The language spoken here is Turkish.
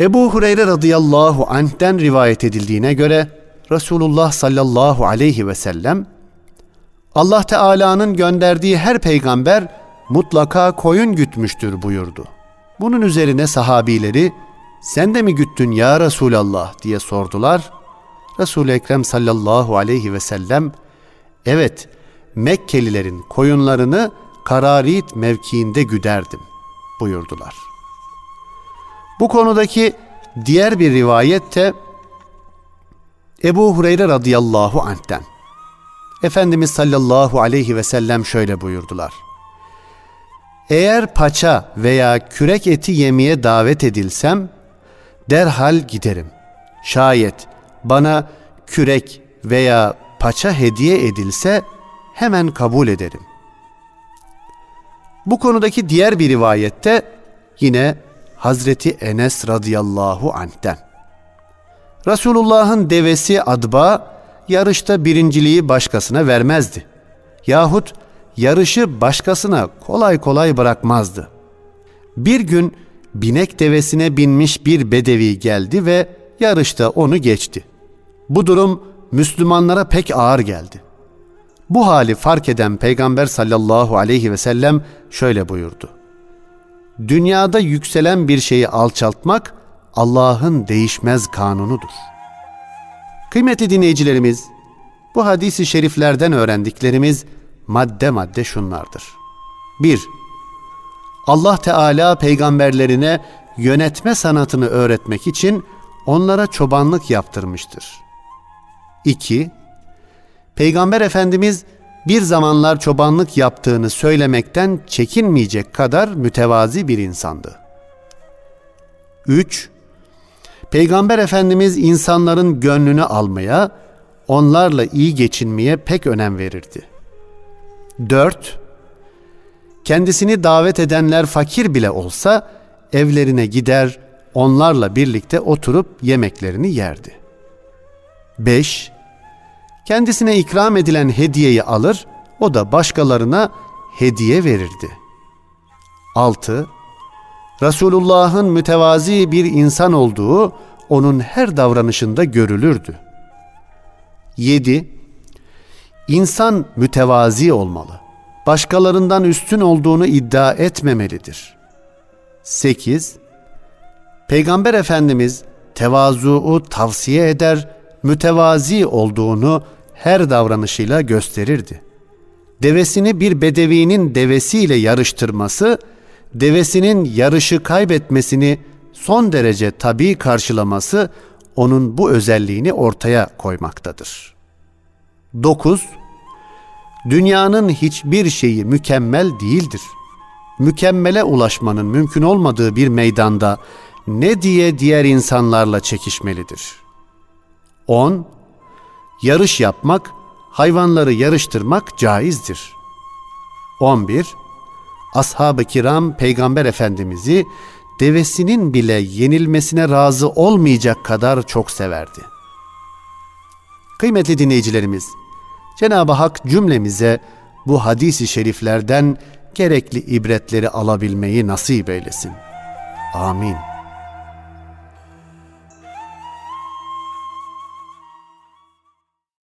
Ebu Hureyre radıyallahu anh'ten rivayet edildiğine göre Resulullah sallallahu aleyhi ve sellem Allah Teala'nın gönderdiği her peygamber mutlaka koyun gütmüştür buyurdu. Bunun üzerine sahabileri sen de mi güttün ya Resulallah diye sordular. Resul-i Ekrem sallallahu aleyhi ve sellem evet Mekkelilerin koyunlarını Kararit mevkiinde güderdim buyurdular. Bu konudaki diğer bir rivayet de Ebu Hureyre radıyallahu anh'ten. Efendimiz sallallahu aleyhi ve sellem şöyle buyurdular. Eğer paça veya kürek eti yemeye davet edilsem derhal giderim. Şayet bana kürek veya paça hediye edilse hemen kabul ederim. Bu konudaki diğer bir rivayette yine Hazreti Enes radıyallahu anh'ten. Resulullah'ın devesi adba yarışta birinciliği başkasına vermezdi. Yahut yarışı başkasına kolay kolay bırakmazdı. Bir gün binek devesine binmiş bir bedevi geldi ve yarışta onu geçti. Bu durum Müslümanlara pek ağır geldi. Bu hali fark eden Peygamber sallallahu aleyhi ve sellem şöyle buyurdu. Dünyada yükselen bir şeyi alçaltmak Allah'ın değişmez kanunudur. Kıymetli dinleyicilerimiz, bu hadisi şeriflerden öğrendiklerimiz madde madde şunlardır. 1. Allah Teala peygamberlerine yönetme sanatını öğretmek için onlara çobanlık yaptırmıştır. 2. Peygamber Efendimiz bir zamanlar çobanlık yaptığını söylemekten çekinmeyecek kadar mütevazi bir insandı. 3. Peygamber Efendimiz insanların gönlünü almaya, onlarla iyi geçinmeye pek önem verirdi. 4. Kendisini davet edenler fakir bile olsa evlerine gider, onlarla birlikte oturup yemeklerini yerdi. 5. Kendisine ikram edilen hediyeyi alır, o da başkalarına hediye verirdi. 6. Resulullah'ın mütevazi bir insan olduğu onun her davranışında görülürdü. 7. İnsan mütevazi olmalı. Başkalarından üstün olduğunu iddia etmemelidir. 8. Peygamber Efendimiz tevazu'u tavsiye eder, mütevazi olduğunu her davranışıyla gösterirdi. Devesini bir bedevinin devesiyle yarıştırması, devesinin yarışı kaybetmesini son derece tabii karşılaması onun bu özelliğini ortaya koymaktadır. 9. Dünyanın hiçbir şeyi mükemmel değildir. Mükemmele ulaşmanın mümkün olmadığı bir meydanda ne diye diğer insanlarla çekişmelidir. 10. Yarış yapmak, hayvanları yarıştırmak caizdir. 11. Ashab-ı kiram Peygamber Efendimiz'i devesinin bile yenilmesine razı olmayacak kadar çok severdi. Kıymetli dinleyicilerimiz, Cenab-ı Hak cümlemize bu hadisi şeriflerden gerekli ibretleri alabilmeyi nasip eylesin. Amin.